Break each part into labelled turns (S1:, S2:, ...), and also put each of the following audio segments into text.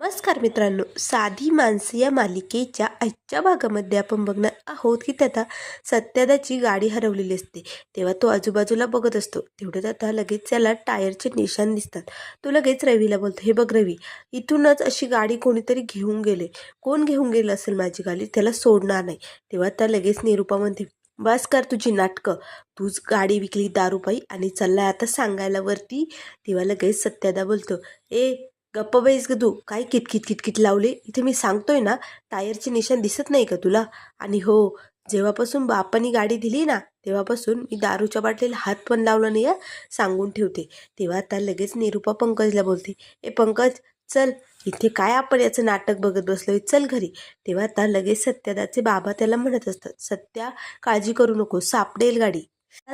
S1: नमस्कार मित्रांनो साधी माणसं या मालिकेच्या आजच्या भागामध्ये आपण बघणार आहोत की त्याचा सत्यादाची गाडी हरवलेली असते. तेव्हा तो आजूबाजूला बघत असतो. तेवढ्यात आता लगेच त्याला टायरचे निशाण दिसतात. तो लगेच रवीला बोलतो हे बघ रवी इथूनच अशी गाडी कोणीतरी घेऊन गेले. कोण घेऊन गेलं असेल माझी गाडी? त्याला सोडणार नाही. तेव्हा त्या लगेच निरूपा म्हणते बस कर तुझी नाटकं. तूच गाडी विकली दारूपाई आणि चाललाय आता सांगायला वरती. तेव्हा लगेच सत्यादा बोलतो ए गप्प बैस ग तू. काय किटकिट किटकिट लावले? इथे मी सांगतोय ना टायरचे निशाण दिसत नाही का तुला? आणि हो जेव्हापासून बापानी गाडी दिली ना तेव्हापासून मी दारूच्या बाटलीला हात पण लावला नाही सांगून ठेवते. तेव्हा आता लगेच निरूपा पंकजला बोलते ए पंकज चल इथे काय आपण याचं नाटक बघत बसलोय? चल घरी. तेव्हा आता लगेच सत्यादाचे बाबा त्याला म्हणत असतात सत्या काळजी करू नको सापडेल गाडी.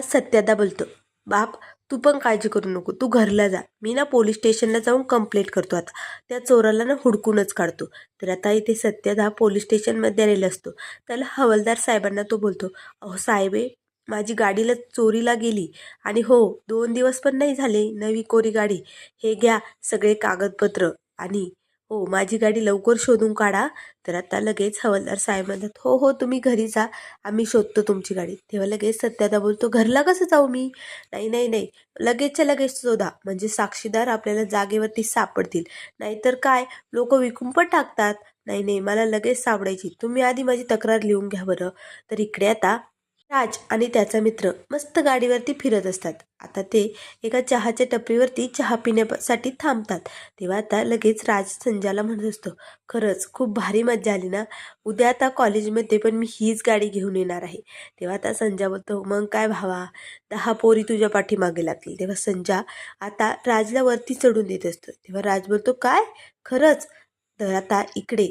S1: सत्यादा बोलतो बाप तू पण काळजी करू नको तू घरला जा. मी ना पोलीस स्टेशनला जाऊन कंप्लेंट करतो आता. त्या चोराला ना हुडकूनच काढतो. तर आता इथे सत्यदा पोलीस स्टेशनमध्ये आलेला असतो. त्याला हवालदार साहेबांना तो बोलतो अहो साहेबे माझी गाडीला चोरीला गेली आणि हो दोन दिवस पण नाही झाले नवी कोरी गाडी. हे घ्या सगळे कागदपत्र आणि हो माझी गाडी लवकर शोधून काढा. तर आता लगेच हवालदार साहेब म्हणतात हो हो तुम्ही घरी जा. आम्ही शोधतो तुमची गाडी. तेव्हा लगेच सत्यादा बोलतो घरला कसं जाऊ मी? नाही नाही नाही. लगेचच्या लगेच शोधा. म्हणजे साक्षीदार आपल्याला जागेवरती सापडतील. नाहीतर काय? लोक विकून पण टाकतात. नाही नाही. मला लगेच सापडायची. तुम्ही आधी माझी तक्रार लिहून घ्या बरं. तर इकडे आता राज आणि त्याचा मित्र मस्त गाडीवरती फिरत असतात. आता ते एका चहाच्या टपरीवरती चहा पिण्यासाठी थांबतात. तेव्हा आता लगेच राज संजाला म्हणत असतो खरंच खूप भारी मज्जा आली ना. उद्या आता कॉलेजमध्ये पण मी हीच गाडी घेऊन येणार आहे. तेव्हा आता संजा बोलतो मग काय भावा दहा पोरी तुझ्या पाठीमागे लागतील. तेव्हा संजा आता राजला वरती चढून देत असतो. तेव्हा राज बोलतो काय? खरंच? तर आता इकडे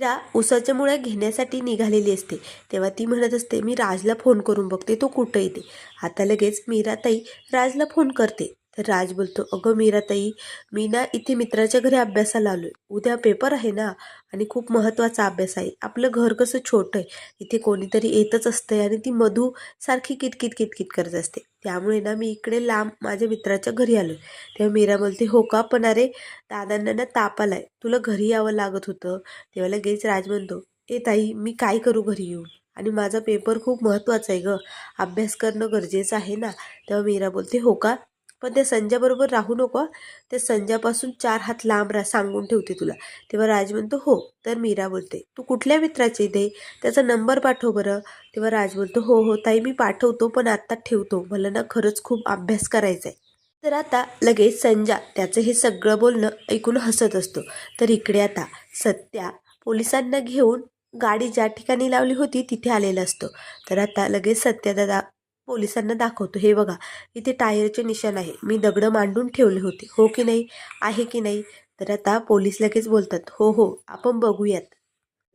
S1: मीरा उसाच्या मुळ्या घेण्यासाठी निघालेली असते. तेव्हा ती म्हणत असते मी राजला फोन करून बघते तो कुठं येते? आता लगेच मीराताई राजला फोन करते. तर राज बोलतो अगं मीराताई मी ना इथे मित्राच्या घरी अभ्यासाला आलोय. उद्या पेपर आहे ना आणि खूप महत्त्वाचा अभ्यास आहे. आपलं घर कसं छोटं आहे इथे कोणीतरी येतच असतंय आणि ती मधू सारखी किटकिट किटकिट करत असते. त्यामुळे ना मी इकडे लांब माझ्या मित्राच्या घरी आलो तेव्हा मीरा बोलते हो का? पण अरे दादांना ना ताप आलाय. तुला घरी यावं लागत होतं. तेव्हा लगेच राज म्हणतो ए ताई मी काय करू घरी येऊन? आणि माझा पेपर खूप महत्त्वाचा आहे ग. अभ्यास करणं गरजेचं आहे ना. तेव्हा मीरा बोलते हो का? पण त्या संजयाबरोबर राहू नको त्या संजयापासून चार हात लांब रा सांगून ठेवते तुला. तेव्हा राज म्हणतो हो. तर मीरा बोलते तू कुठल्या मित्राचे दे त्याचा नंबर पाठव बरं. तेव्हा राज बोलतो हो हो ताई मी पाठवतो पण आत्ता ठेवतो. मला ना खरंच खूप अभ्यास करायचा आहे तर आता लगेच संजा त्याचं हे सगळं बोलणं ऐकून हसत असतो. तर इकडे आता सत्या पोलिसांना घेऊन गाडी ज्या ठिकाणी लावली होती तिथे आलेला असतो. तर आता लगेच सत्यादादा पोलिसांना दाखवतो. हे बघा इथे टायरचे निशाण आहे. मी दगडं मांडून ठेवले होते. हो की नाही? आहे की नाही? तर आता पोलीस लगेच बोलतात. हो हो आपण बघूयात.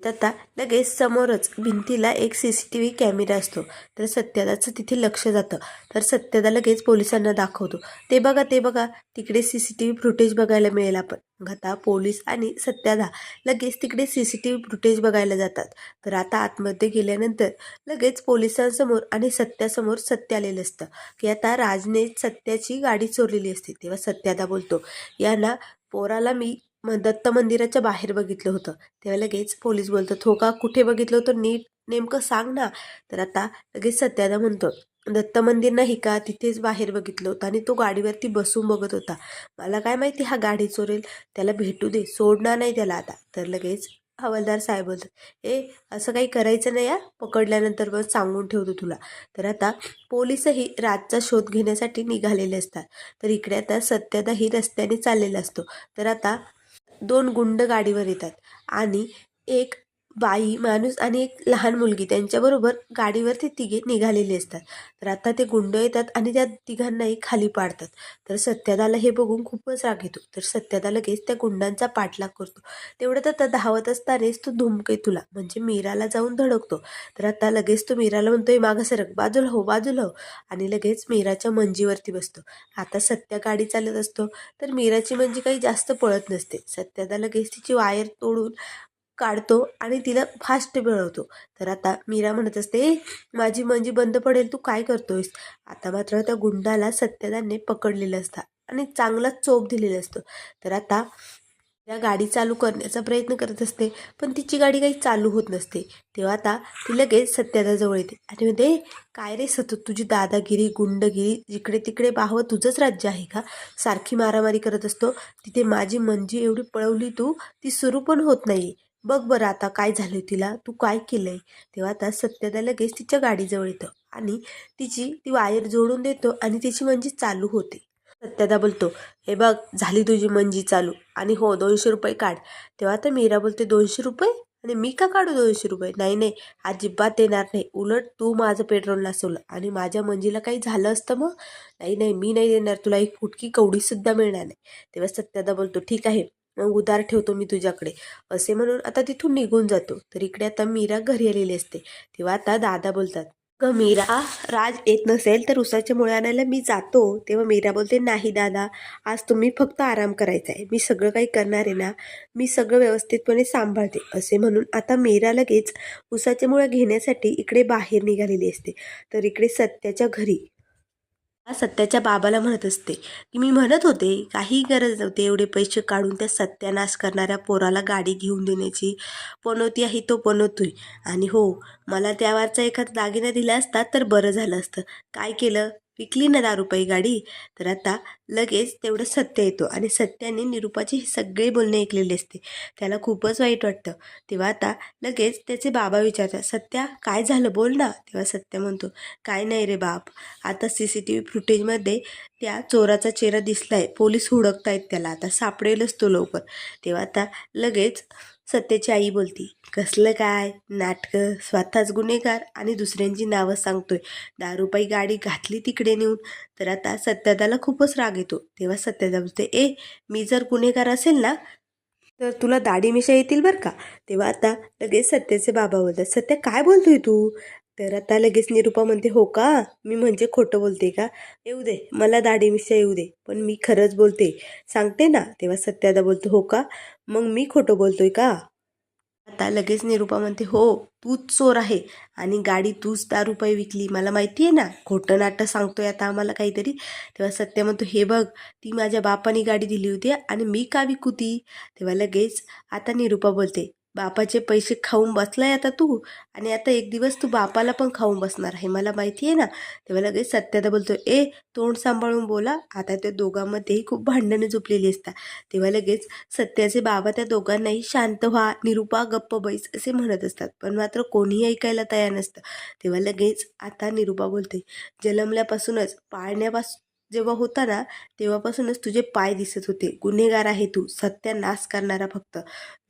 S1: तर आता लगेच समोरच भिंतीला एक C C T V camera असतो. तर सत्यदाचं तिथे लक्ष जातं. तर सत्यदा लगेच पोलिसांना दाखवतो. ते बघा ते बघा. तिकडे C C T V footage बघायला मिळेल आपण. मग आता पोलीस आणि सत्यादा लगेच तिकडे C C T V footage बघायला जातात. तर आता आतमध्ये गेल्यानंतर लगेच पोलिसांसमोर आणि सत्यासमोर सत्य आलेलं असतं. की आता राजने सत्याची गाडी चोरलेली असते. तेव्हा सत्यादा बोलतो यांना पोराला मी म दत्त मंदिराच्या बाहेर बघितलं होतं. तेव्हा लगेच पोलीस बोलतात हो का? कुठे बघितलं होतं? नीट नेमकं सांग ना. तर आता लगेच सत्यादा म्हणतो दत्त मंदिर नाही का? तिथेच बाहेर बघितलं होतं आणि तो गाडीवरती बसून बघत होता. मला काय माहिती हा गाडी चोरेल? त्याला भेटू दे. सोडणार नाही त्याला आता. तर लगेच हवालदार साहेब बोलतात ए असं काही करायचं नाही या पकडल्यानंतर मग सांगून ठेवतो तुला. तर आता पोलीसही रातचा शोध घेण्यासाठी निघालेले असतात. तर इकडे आता सत्यदाही रस्त्याने चाललेला असतो. तर आता दोन गुंड गाडीवर येतात आणि एक बाई माणूस आणि एक लहान मुलगी त्यांच्याबरोबर गाडीवरती तिघे निघालेले असतात. तर आता ते गुंड येतात आणि त्या तिघांनाही खाली पाडतात. तर सत्यादाला हे बघून खूपच राग येतो. तर सत्यादा लगेच त्या गुंडांचा पाठलाग करतो. तेवढं तर धावत असतानाच तो धुमके तुला म्हणजे मीराला जाऊन धडकतो. तर आता लगेच तो मीराला म्हणतोय मागं सरक बाजूला हो बाजूला हो. आणि लगेच मीराच्या मंजीवरती बसतो. आता सत्या गाडी चालत असतो. तर मीराची मंजी काही जास्त पळत नसते. सत्यादा लगेच तिची वायर तोडून काढतो आणि तिला फास्ट मिळवतो. तर आता मीरा म्हणत असते माझी मंजी बंद पडेल तू काय करतोयस? आता मात्र त्या गुंडाला सत्यदानने पकडलेलं असतं आणि चांगलाच चोप दिलेलं असतं. तर आता त्या गाडी चालू करण्याचा प्रयत्न करत असते पण तिची गाडी काही चालू होत नसते. तेव्हा आता ती लगेच सत्यादाजवळ येते आणि म्हणते काय रे सतत तुझी दादागिरी गुंडगिरी जिकडे तिकडे बाहवं तुझंच राज्य आहे का? सारखी मारामारी करत असतो. तिथे माझी मंजी एवढी पळवली तू ती सुरू पण होत नाही बघ बरं आता काय झालं तिला. तू काय केलंय? तेव्हा आता सत्यदा लगेच तिच्या गाडीजवळ येतं आणि तिची ती वायर जोडून देतो आणि तिची मंजी चालू होते. सत्यदा बोलतो हे बघ झाली तुझी मंजी चालू. आणि हो दोनशे रुपये काढ. तेव्हा तर मीरा बोलते दोनशे रुपये? आणि मी का काढू दोनशे रुपये? नाही नाही अजिबात येणार नाही. उलट तू माझं पेट्रोल नसवलं आणि माझ्या मंजीला काही झालं असतं मग? नाही नाही मी नाही देणार तुला. एक फुटकी कवडीसुद्धा मिळणार नाही. तेव्हा सत्यदा बोलतो ठीक आहे उदार ठेवतो मी तुझ्याकडे. असे म्हणून आता तिथून निघून जातो. तर इकडे आता मीरा घरी आलेली असते. तेव्हा आता दादा बोलतात ग मीरा राज येत नसेल तर उसाच्या मुळे आणायला मी जातो. तेव्हा मीरा बोलते नाही दादा आज तुम्ही फक्त आराम करायचा आहे. मी सगळं काही करणार आहे ना? मी सगळं व्यवस्थितपणे सांभाळते. असे म्हणून आता मीरा लगेच उसाच्या मुळे घेण्यासाठी इकडे बाहेर निघालेली असते. तर इकडे सत्याच्या घरी सत्याच्या बाबाला म्हणत असते. की मी म्हणत होते काही गरज नव्हती एवढे पैसे काढून त्या सत्यानाश करणाऱ्या पोराला गाडी घेऊन देण्याची. पनोती आहे तो पनवतोय आणि हो मला त्यावरचा एखादा दागिना दिला असता तर बरं झालं असतं. काय केलं? विकली ना दहा रुपये गाडी तर आता लगेच तेवढं सत्य येतो. आणि सत्याने निरुपाची ही सगळे बोलणे ऐकलेले असते. त्याला खूपच वाईट वाटतं. तेव्हा आता लगेच त्याचे बाबा विचारतात सत्या काय झालं? बोल ना. तेव्हा सत्य म्हणतो काय नाही रे बाप. आता सी सी टी व्ही फुटेजमध्ये त्या चोराचा चेहरा दिसलाय. पोलीस हुडकतायत त्याला. आता सापडेलच तो लवकर. तेव्हा आता लगेच सत्याची आई बोलती कसलं काय? नाटकं स्वतःच गुन्हेगार आणि दुसऱ्यांची नावं सांगतोय. दारूपाई गाडी घातली तिकडे नेऊन तर आता सत्यदाला खूपच राग येतो. तेव्हा सत्यदा बोलते ए मी जर गुन्हेगार असेल ना तर तुला दाढी मिशा येतील बरं का? तेव्हा आता लगेच सत्याचे बाबा बोलतात सत्य काय बोलतोय तू? तर आता लगेच निरूपा म्हणते हो का? मी म्हणजे खोटं बोलते का? येऊ दे मला दाढी मिशा येऊ दे पण मी खरंच बोलते. सांगते ना? तेव्हा सत्यादा बोलतो हो का? मग मी खोटं बोलतोय का? आता लगेच निरूपा म्हणते हो तूच चोर आहे आणि गाडी तूच दहा रुपये विकली. मला माहिती आहे ना खोटं नाटं सांगतोय आता आम्हाला काहीतरी. तेव्हा सत्य म्हणतो हे बघ ती माझ्या बापाने गाडी दिली होती आणि मी का विकू ती? तेव्हा लगेच आता निरूपा बोलते बापाचे पैसे खाऊन बसलाय आता तू आणि आता एक दिवस तू बापाला पण खाऊन बसणार आहे. मला माहिती आहे ना? तेव्हा लगेच सत्यादा बोलतो ए तोंड सांभाळून बोला. आता त्या दोघांमध्येही खूप भांडणं झोपलेली असतात. तेव्हा लगेच सत्याचे बाबा त्या दोघांनाही शांत व्हा निरूपा गप्प बैस असे म्हणत असतात. पण मात्र कोणीही ऐकायला तयार नसतं. तेव्हा लगेच आता निरूपा बोलते जन्मल्यापासूनच पाळण्यापासून जेव्हा होता ना तेव्हापासूनच तुझे पाय दिसत होते. गुन्हेगार आहे तू. सत्या नाश करणारा फक्त.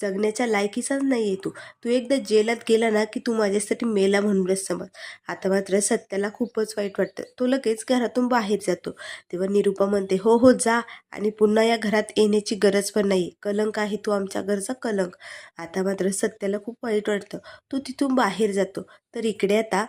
S1: जगण्याच्या लायकीचाच नाही आहे तू. तू एकदा जेलात गेला ना की तू माझ्यासाठी मेला म्हणूनच समज आता मात्र सत्याला खूपच वाईट वाटतं. तो लगेच घरातून बाहेर जातो. तेव्हा निरूपा म्हणते हो हो जा. आणि पुन्हा या घरात येण्याची गरज पण नाही. कलंक आहे तू आमच्या घरचा कलंक. आता मात्र सत्याला खूप वाईट वाटतं. तो तिथून बाहेर जातो. तर इकडे आता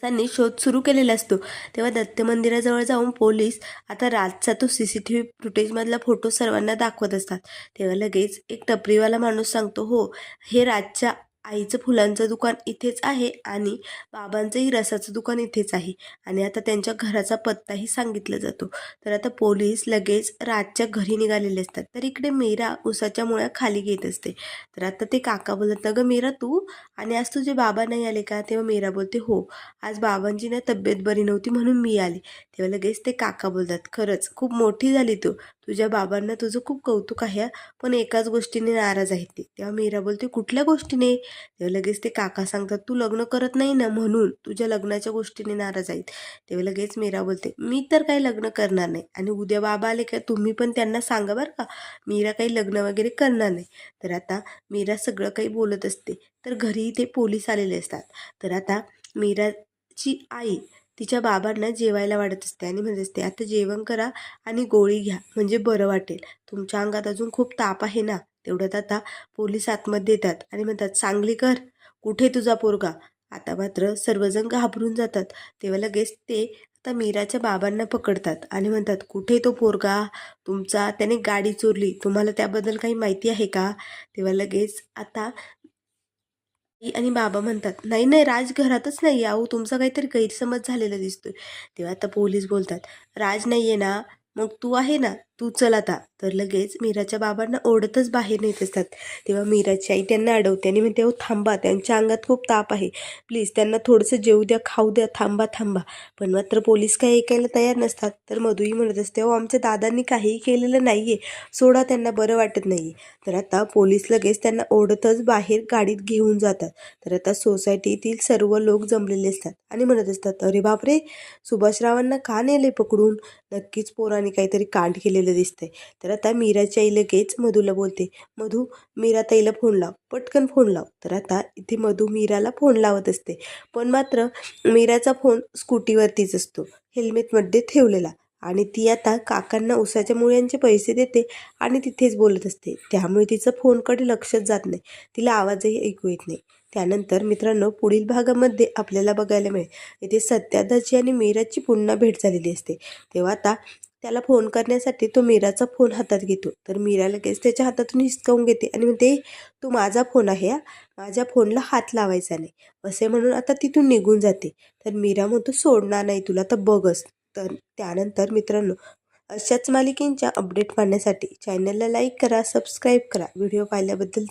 S1: त्यांनी शोध सुरू केलेला असतो. तेव्हा दत्त मंदिराजवळ जाऊन पोलीस आता रातचा तो सी सी टी व्ही फुटेजमधला फोटो सर्वांना दाखवत असतात. तेव्हा लगेच एक टपरीवाला माणूस सांगतो हो हे राजच्या आईचं फुलांचं दुकान इथेच आहे आणि बाबांचंही रसाचं दुकान इथेच आहे. आणि आता त्यांच्या घराचा पत्ताही सांगितला जातो. तर आता पोलीस लगेच राजच्या घरी निघालेले असतात. तर इकडे मीरा उसाच्या मुळ्या खाली घेत असते. तर आता ते काका बोलतात ग मीरा तू आणि आज तुझे बाबा नाही आले का? तेव्हा मीरा बोलते हो आज बाबांची ना तब्येत बरी नव्हती म्हणून मी आले. तेव्हा लगेच ते काका बोलतात खरंच खूप मोठी झाली तू. तुझ्या बाबांना तुझं खूप कौतुक आहे पण एकाच गोष्टीने नाराज आहेत ते. तेव्हा मीरा बोलते कुठल्या गोष्टीने? तेव्हा लगेच ते काका सांगतात तू लग्न करत नाही ना म्हणून तुझ्या लग्नाच्या गोष्टीने नाराज आहेत. तेव्हा लगेच मीरा बोलते मी तर काही लग्न करणार नाही आणि उद्या बाबा आले का तुम्ही पण त्यांना सांगा बरं का मीरा काही लग्न वगैरे करणार नाही. तर आता मीरा सगळं काही बोलत असते तर घरी ते पोलीस आलेले असतात. तर आता मीराची आई तिच्या बाबांना जेवायला वाढत असते आणि म्हणत असते आता जेवण करा आणि गोळी घ्या म्हणजे बरं वाटेल. तुमच्या अंगात अजून खूप ताप आहे ना? तेवढ्यात आता पोलीस आतमध्ये येतात आणि म्हणतात चांगली कर कुठे तुझा पोरगा? आता मात्र सर्वजण घाबरून जातात. तेव्हा लगेच ते आता मीराच्या बाबांना पकडतात आणि म्हणतात कुठे तो पोरगा? तुमचा त्याने गाडी चोरली. तुम्हाला त्याबद्दल काही माहिती आहे का? तेव्हा लगेच आता आणि बाबा म्हणतात नाही नाही राज घरातच नाही अहो तुमचा काहीतरी गैरसमज झालेला दिसतोय. तेव्हा आता पोलीस बोलतात राज नाही आहे ना मग तू आहे ना तू चल आता. तर लगेच मीराच्या बाबांना ओढतच बाहेर नेत असतात. तेव्हा मीराची आई त्यांना अडवते आणि म्हणते "अहो थांबा त्यांच्या अंगात खूप ताप आहे. प्लीज त्यांना थोडंसं जेवू द्या खाऊ द्या थांबा थांबा. पण मात्र पोलीस काही ऐकायला तयार नसतात. तर मधुही म्हणत असते अहो आमच्या दादांनी काहीही केलेलं नाही आहे सोडा त्यांना बरं वाटत नाही तर आता पोलीस लगेच त्यांना ओढतच बाहेर गाडीत घेऊन जातात. तर आता सोसायटीतील सर्व लोक जमलेले असतात आणि म्हणत असतात अरे बापरे! सुभाषरावांना का नेले पकडून? नक्कीच पोराने काहीतरी कांड केलेलं दिसतंय. तर आता मीराची आई लगेच मधूला बोलते मधू मीरा ताईला फोन लाव. पटकन फोन लाव. तर आता इथे मधू मीराला फोन लावत असते. पण मात्र मीराचा फोन स्कूटीवरतीच असतो हेल्मेटमध्ये ठेवलेला. आणि ती आता काकांना उसाच्या मुळ्यांचे पैसे देते आणि तिथेच बोलत असते. त्यामुळे तिचं फोनकडे लक्षच जात नाही. तिला आवाजही ऐकू येत नाही. त्यानंतर मित्रांनो पुढील भागामध्ये आपल्याला बघायला मिळेल. इथे सत्यादाची आणि मीराची पुन्हा भेट झालेली असते. तेव्हा आता त्याला फोन करण्यासाठी तो मीराचा फोन हातात घेतो. तर मीरा लगेच त्याच्या हातातून हिसकावून घेते आणि म्हणते तू माझा फोन आहे माझ्या फोनला हात लावायचा नाही. असे म्हणून आता तिथून निघून जाते. तर मीरा म्हणतो सोडणार नाही तुला तर बघच. तर त्यानंतर मित्रांनो अशाच मालिकेंच्या अपडेट पाहण्यासाठी चॅनलला लाईक करा सबस्क्राईब करा. व्हिडिओ पाहिल्याबद्दल